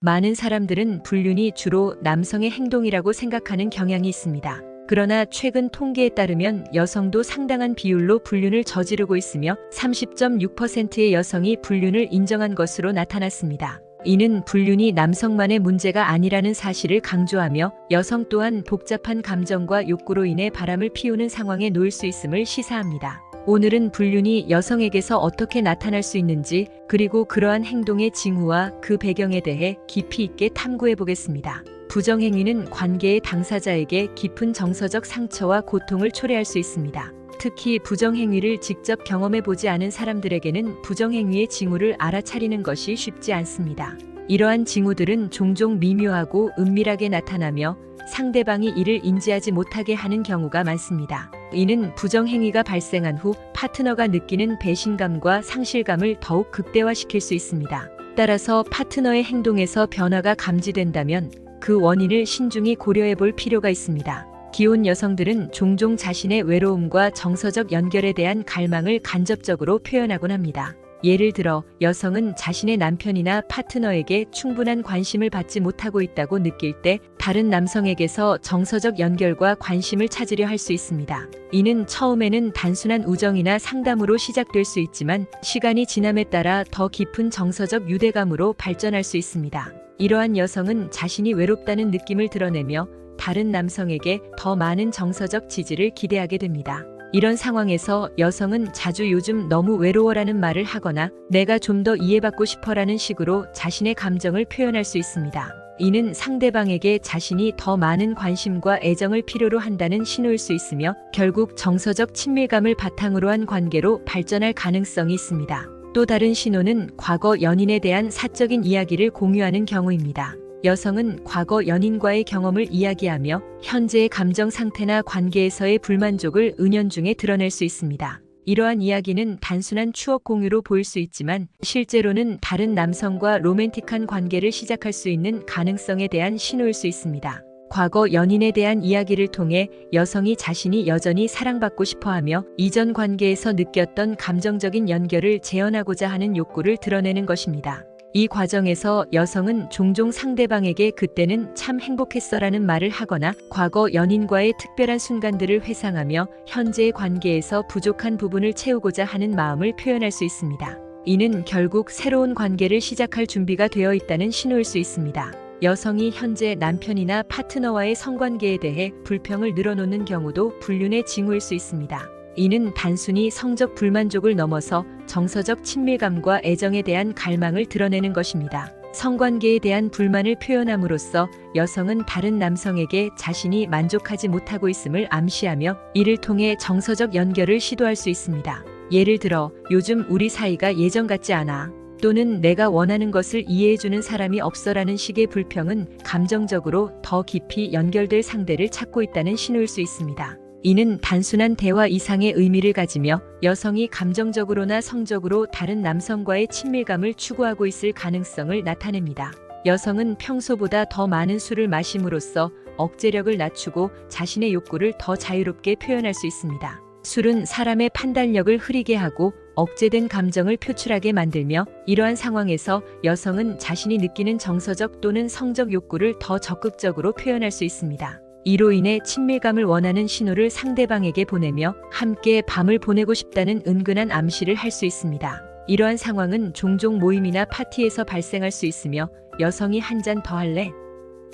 많은 사람들은 불륜이 주로 남성의 행동이라고 생각하는 경향이 있습니다. 그러나 최근 통계에 따르면 여성도 상당한 비율로 불륜을 저지르고 있으며 30.6%의 여성이 불륜을 인정한 것으로 나타났습니다. 이는 불륜이 남성만의 문제가 아니라는 사실을 강조하며 여성 또한 복잡한 감정과 욕구로 인해 바람을 피우는 상황에 놓일 수 있음을 시사합니다. 오늘은 불륜이 여성에게서 어떻게 나타날 수 있는지 그리고 그러한 행동의 징후와 그 배경에 대해 깊이 있게 탐구해 보겠습니다. 부정행위는 관계의 당사자에게 깊은 정서적 상처와 고통을 초래할 수 있습니다. 특히 부정행위를 직접 경험해 보지 않은 사람들에게는 부정행위의 징후를 알아차리는 것이 쉽지 않습니다. 이러한 징후들은 종종 미묘하고 은밀하게 나타나며 상대방이 이를 인지하지 못하게 하는 경우가 많습니다. 이는 부정행위가 발생한 후 파트너가 느끼는 배신감과 상실감을 더욱 극대화시킬 수 있습니다. 따라서 파트너의 행동에서 변화가 감지된다면 그 원인을 신중히 고려해 볼 필요가 있습니다. 기혼 여성들은 종종 자신의 외로움과 정서적 연결에 대한 갈망을 간접적으로 표현하곤 합니다. 예를 들어 여성은 자신의 남편이나 파트너에게 충분한 관심을 받지 못하고 있다고 느낄 때 다른 남성에게서 정서적 연결과 관심을 찾으려 할 수 있습니다. 이는 처음에는 단순한 우정이나 상담으로 시작될 수 있지만 시간이 지남에 따라 더 깊은 정서적 유대감으로 발전할 수 있습니다. 이러한 여성은 자신이 외롭다는 느낌을 드러내며 다른 남성에게 더 많은 정서적 지지를 기대하게 됩니다. 이런 상황에서 여성은 자주 요즘 너무 외로워라는 말을 하거나 내가 좀 더 이해받고 싶어라는 식으로 자신의 감정을 표현할 수 있습니다. 이는 상대방에게 자신이 더 많은 관심과 애정을 필요로 한다는 신호일 수 있으며 결국 정서적 친밀감을 바탕으로 한 관계로 발전할 가능성이 있습니다. 또 다른 신호는 과거 연인에 대한 사적인 이야기를 공유하는 경우입니다. 여성은 과거 연인과의 경험을 이야기하며 현재의 감정 상태나 관계에서의 불만족을 은연중에 드러낼 수 있습니다. 이러한 이야기는 단순한 추억 공유로 보일 수 있지만 실제로는 다른 남성과 로맨틱한 관계를 시작할 수 있는 가능성에 대한 신호일 수 있습니다. 과거 연인에 대한 이야기를 통해 여성이 자신이 여전히 사랑받고 싶어 하며 이전 관계에서 느꼈던 감정적인 연결을 재현하고자 하는 욕구를 드러내는 것입니다. 이 과정에서 여성은 종종 상대방에게 그때는 참 행복했어라는 말을 하거나 과거 연인과의 특별한 순간들을 회상하며 현재의 관계에서 부족한 부분을 채우고자 하는 마음을 표현할 수 있습니다. 이는 결국 새로운 관계를 시작할 준비가 되어 있다는 신호일 수 있습니다. 여성이 현재 남편이나 파트너와의 성관계에 대해 불평을 늘어놓는 경우도 불륜의 징후일 수 있습니다. 이는 단순히 성적 불만족을 넘어서 정서적 친밀감과 애정에 대한 갈망을 드러내는 것입니다. 성관계에 대한 불만을 표현함으로써 여성은 다른 남성에게 자신이 만족하지 못하고 있음을 암시하며 이를 통해 정서적 연결을 시도할 수 있습니다. 예를 들어 요즘 우리 사이가 예전 같지 않아. 또는 내가 원하는 것을 이해해주는 사람이 없어라는 식의 불평은 감정적으로 더 깊이 연결될 상대를 찾고 있다는 신호일 수 있습니다. 이는 단순한 대화 이상의 의미를 가지며 여성이 감정적으로나 성적으로 다른 남성과의 친밀감을 추구하고 있을 가능성을 나타냅니다. 여성은 평소보다 더 많은 술을 마심으로써 억제력을 낮추고 자신의 욕구를 더 자유롭게 표현할 수 있습니다. 술은 사람의 판단력을 흐리게 하고 억제된 감정을 표출하게 만들며 이러한 상황에서 여성은 자신이 느끼는 정서적 또는 성적 욕구를 더 적극적으로 표현할 수 있습니다. 이로 인해 친밀감을 원하는 신호를 상대방에게 보내며 함께 밤을 보내고 싶다는 은근한 암시를 할 수 있습니다. 이러한 상황은 종종 모임이나 파티에서 발생할 수 있으며 여성이 한 잔 더 할래?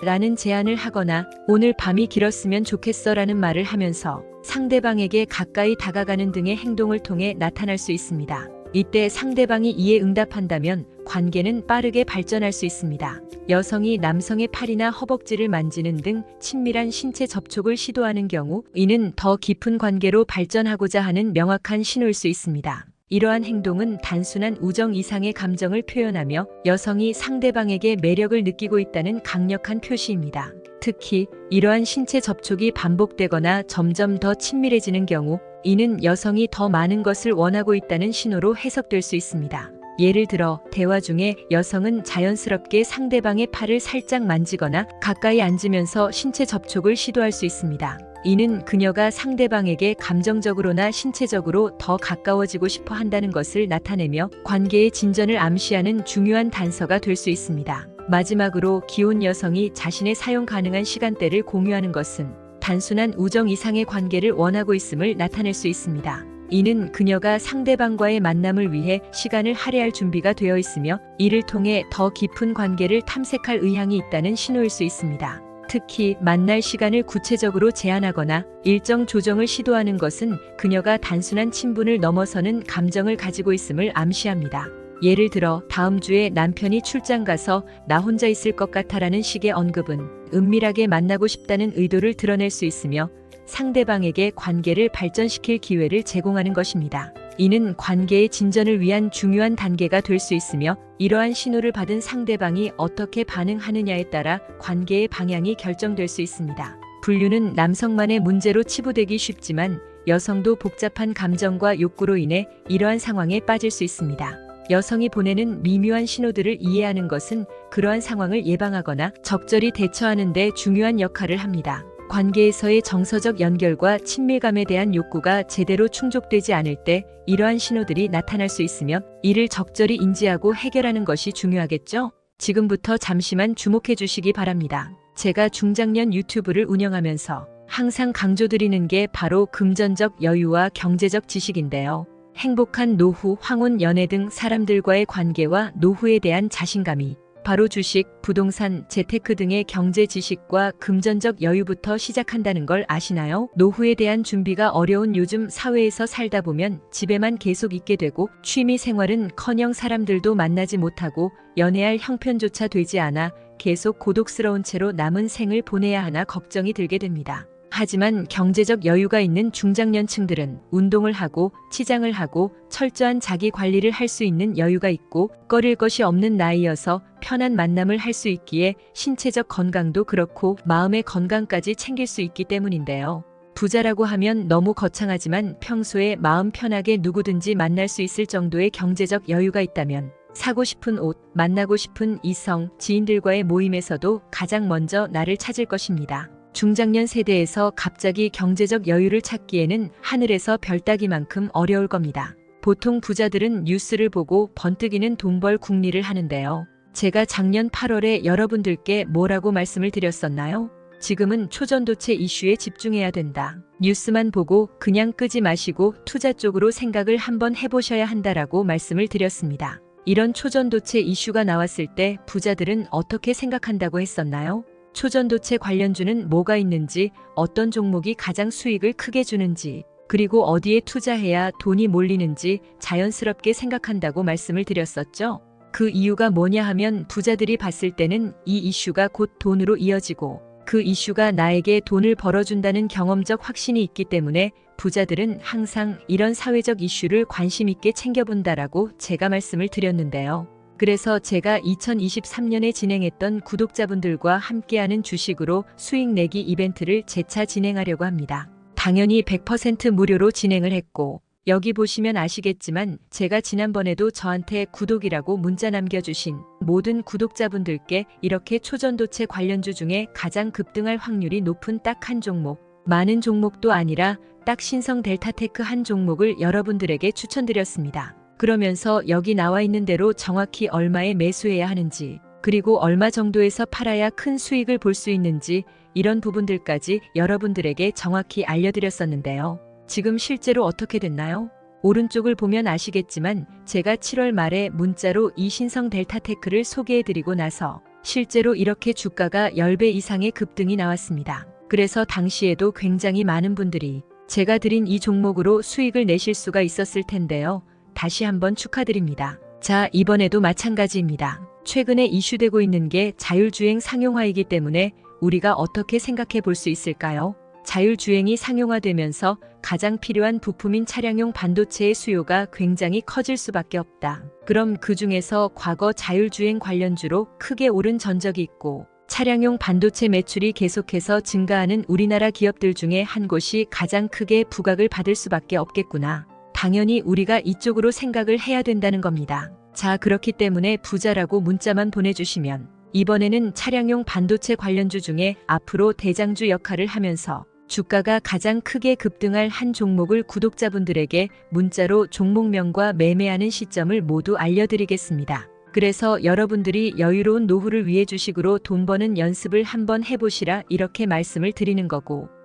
라는 제안을 하거나 오늘 밤이 길었으면 좋겠어 라는 말을 하면서 상대방에게 가까이 다가가는 등의 행동을 통해 나타날 수 있습니다. 이때 상대방이 이에 응답한다면 관계는 빠르게 발전할 수 있습니다. 여성이 남성의 팔이나 허벅지를 만지는 등 친밀한 신체 접촉을 시도하는 경우 이는 더 깊은 관계로 발전하고자 하는 명확한 신호일 수 있습니다. 이러한 행동은 단순한 우정 이상의 감정을 표현하며 여성이 상대방에게 매력을 느끼고 있다는 강력한 표시입니다. 특히 이러한 신체 접촉이 반복되거나 점점 더 친밀해지는 경우 이는 여성이 더 많은 것을 원하고 있다는 신호로 해석될 수 있습니다. 예를 들어 대화 중에 여성은 자연스럽게 상대방의 팔을 살짝 만지거나 가까이 앉으면서 신체 접촉을 시도할 수 있습니다. 이는 그녀가 상대방에게 감정적으로나 신체적으로 더 가까워지고 싶어 한다는 것을 나타내며 관계의 진전을 암시하는 중요한 단서가 될 수 있습니다. 마지막으로 기혼 여성이 자신의 사용 가능한 시간대를 공유하는 것은 단순한 우정 이상의 관계를 원하고 있음을 나타낼 수 있습니다. 이는 그녀가 상대방과의 만남을 위해 시간을 할애할 준비가 되어 있으며 이를 통해 더 깊은 관계를 탐색할 의향이 있다는 신호일 수 있습니다. 특히 만날 시간을 구체적으로 제한하거나 일정 조정을 시도하는 것은 그녀가 단순한 친분을 넘어서는 감정을 가지고 있음을 암시합니다. 예를 들어 다음 주에 남편이 출장 가서 나 혼자 있을 것 같아라는 식의 언급은 은밀하게 만나고 싶다는 의도를 드러낼 수 있으며 상대방에게 관계를 발전시킬 기회를 제공하는 것입니다. 이는 관계의 진전을 위한 중요한 단계가 될 수 있으며 이러한 신호를 받은 상대방이 어떻게 반응하느냐에 따라 관계의 방향이 결정될 수 있습니다. 분류는 남성만의 문제로 치부되기 쉽지만 여성도 복잡한 감정과 욕구로 인해 이러한 상황에 빠질 수 있습니다. 여성이 보내는 미묘한 신호들을 이해하는 것은 그러한 상황을 예방하거나 적절히 대처하는 데 중요한 역할을 합니다. 관계에서의 정서적 연결과 친밀감에 대한 욕구가 제대로 충족되지 않을 때 이러한 신호들이 나타날 수 있으며 이를 적절히 인지하고 해결하는 것이 중요하겠죠? 지금부터 잠시만 주목해 주시기 바랍니다. 제가 중장년 유튜브를 운영하면서 항상 강조드리는 게 바로 금전적 여유와 경제적 지식인데요. 행복한 노후, 황혼, 연애 등 사람들과의 관계와 노후에 대한 자신감이 바로 주식, 부동산, 재테크 등의 경제 지식과 금전적 여유부터 시작한다는 걸 아시나요? 노후에 대한 준비가 어려운 요즘 사회에서 살다 보면 집에만 계속 있게 되고 취미 생활은 커녕 사람들도 만나지 못하고 연애할 형편조차 되지 않아 계속 고독스러운 채로 남은 생을 보내야 하나 걱정이 들게 됩니다. 하지만 경제적 여유가 있는 중장년층들은 운동을 하고 치장을 하고 철저한 자기 관리를 할 수 있는 여유가 있고 꺼릴 것이 없는 나이여서 편한 만남을 할 수 있기에 신체적 건강도 그렇고 마음의 건강까지 챙길 수 있기 때문인데요. 부자라고 하면 너무 거창하지만 평소에 마음 편하게 누구든지 만날 수 있을 정도의 경제적 여유가 있다면 사고 싶은 옷, 만나고 싶은 이성, 지인들과의 모임에서도 가장 먼저 나를 찾을 것입니다. 중장년 세대에서 갑자기 경제적 여유를 찾기에는 하늘에서 별 따기만큼 어려울 겁니다. 보통 부자들은 뉴스를 보고 번뜩이는 돈벌 궁리를 하는데요. 제가 작년 8월에 여러분들께 뭐라고 말씀을 드렸었나요? 지금은 초전도체 이슈에 집중해야 된다. 뉴스만 보고 그냥 끄지 마시고 투자 쪽으로 생각을 한번 해보셔야 한다라고 말씀을 드렸습니다. 이런 초전도체 이슈가 나왔을 때 부자들은 어떻게 생각한다고 했었나요? 초전도체 관련주는 뭐가 있는지, 어떤 종목이 가장 수익을 크게 주는지, 그리고 어디에 투자해야 돈이 몰리는지 자연스럽게 생각한다고 말씀을 드렸었죠. 그 이유가 뭐냐 하면 부자들이 봤을 때는 이 이슈가 곧 돈으로 이어지고 그 이슈가 나에게 돈을 벌어준다는 경험적 확신이 있기 때문에 부자들은 항상 이런 사회적 이슈를 관심 있게 챙겨본다라고 제가 말씀을 드렸는데요. 그래서 제가 2023년에 진행했던 구독자분들과 함께하는 주식으로 수익 내기 이벤트를 재차 진행하려고 합니다. 당연히 100% 무료로 진행을 했고, 여기 보시면 아시겠지만 제가 지난번에도 저한테 구독이라고 문자 남겨주신 모든 구독자분들께 이렇게 초전도체 관련주 중에 가장 급등할 확률이 높은 딱 한 종목, 많은 종목도 아니라 딱 신성 델타테크 한 종목을 여러분들에게 추천드렸습니다. 그러면서 여기 나와 있는 대로 정확히 얼마에 매수해야 하는지, 그리고 얼마 정도에서 팔아야 큰 수익을 볼 수 있는지 이런 부분들까지 여러분들에게 정확히 알려드렸었는데요. 지금 실제로 어떻게 됐나요? 오른쪽을 보면 아시겠지만 제가 7월 말에 문자로 이 신성 델타테크를 소개해드리고 나서 실제로 이렇게 주가가 10배 이상의 급등이 나왔습니다. 그래서 당시에도 굉장히 많은 분들이 제가 드린 이 종목으로 수익을 내실 수가 있었을 텐데요. 다시 한번 축하드립니다. 자, 이번에도 마찬가지입니다. 최근에 이슈되고 있는 게 자율주행 상용화이기 때문에 우리가 어떻게 생각해 볼 수 있을까요? 자율주행이 상용화되면서 가장 필요한 부품인 차량용 반도체의 수요가 굉장히 커질 수밖에 없다. 그럼 그 중에서 과거 자율주행 관련주로 크게 오른 전적이 있고 차량용 반도체 매출이 계속해서 증가하는 우리나라 기업들 중에 한 곳이 가장 크게 부각을 받을 수밖에 없겠구나. 당연히 우리가 이쪽으로 생각을 해야 된다는 겁니다. 자, 그렇기 때문에 부자라고 문자만 보내주시면 이번에는 차량용 반도체 관련주 중에 앞으로 대장주 역할을 하면서 주가가 가장 크게 급등할 한 종목을 구독자분들에게 문자로 종목명과 매매하는 시점을 모두 알려드리겠습니다. 그래서 여러분들이 여유로운 노후를 위해 주식으로 돈 버는 연습을 한번 해보시라 이렇게 말씀을 드리는 거고,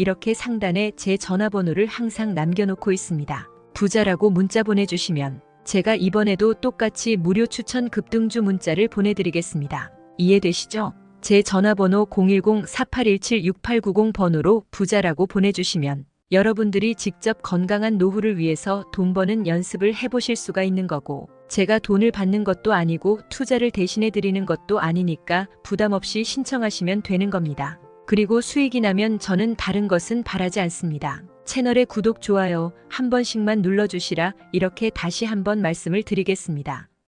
이렇게 상단에 제 전화번호를 항상 남겨놓고 있습니다. 부자라고 문자 보내주시면 제가 이번에도 똑같이 무료 추천 급등주 문자를 보내드리겠습니다. 이해되시죠? 제 전화번호 010-4817-6890 번호로 부자라고 보내주시면 여러분들이 직접 건강한 노후를 위해서 돈 버는 연습을 해보실 수가 있는 거고, 제가 돈을 받는 것도 아니고 투자를 대신해 드리는 것도 아니니까 부담 없이 신청하시면 되는 겁니다. 그리고 수익이 나면 저는 다른 것은 바라지 않습니다. 채널의 구독, 좋아요 한 번씩만 눌러주시라 이렇게 다시 한번 말씀을 드리겠습니다.